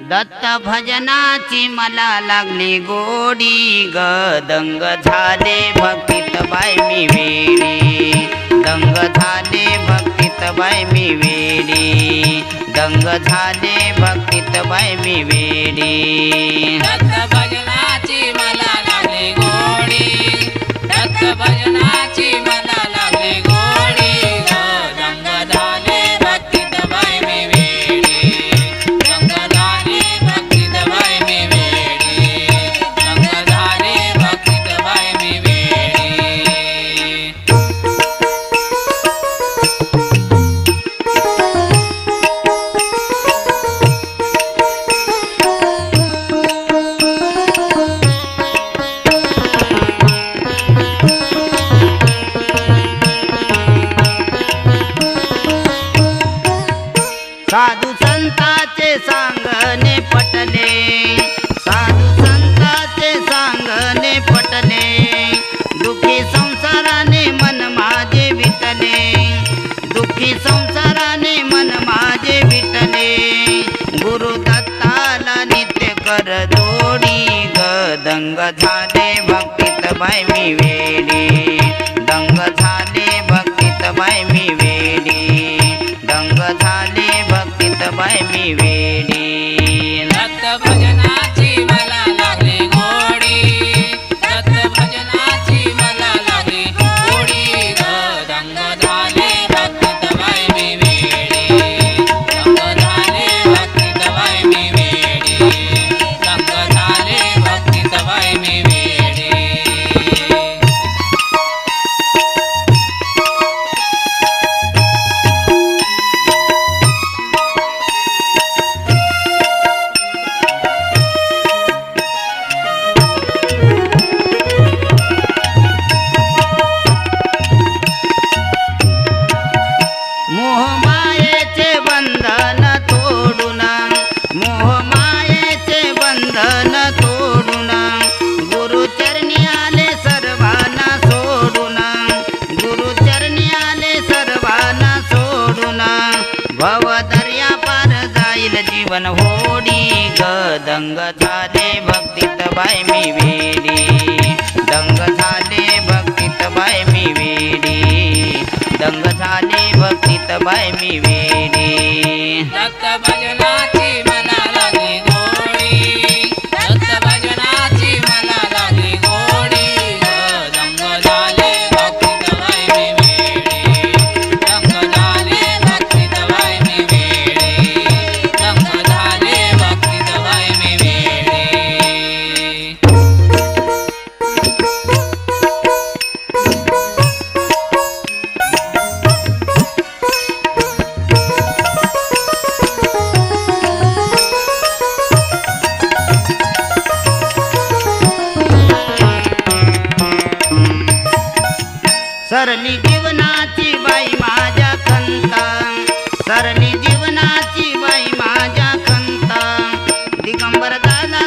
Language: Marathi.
दत्त भजनाची मला लागली गोडी. ग दंग झाले भक्तीत बाय मी वेडी. दंग झाले भक्तीत बाय मी वेडी. दंग झाले भक्तीत बाय मी वेडी. दत्त भजनाची मला लागली गोडी. दत्त भजन साधू संताचे सांगणे पटले साधू संताचे सांगणे पटले दुःखी संसाराने मन माझे विटले दुःखी संसाराने मन माझे विटले गुरु दत्ताला नित्य कर दोडी ग. दंग झाले भक्तीत बाय मी वेडी. दंग झाले भक्तीत बाय मी वेडी. बाय बंधन तोडून गुरुचरणी आले सर्वांना सोडून गुरुचरणी आले सर्वांना सोडून भवदर्या पार जाईल जीवन होडी. ग दंग झाले भक्तीत बाय मी वेडी. दंग झाले भक्तीत बाय मी वेडी. दंग झाले भक्तीत बाय मी वेडी. सरली जीवनाची बाई माझ्या खंत सरली जीवनाची बाई माझ्या खंत दिगंबर दादा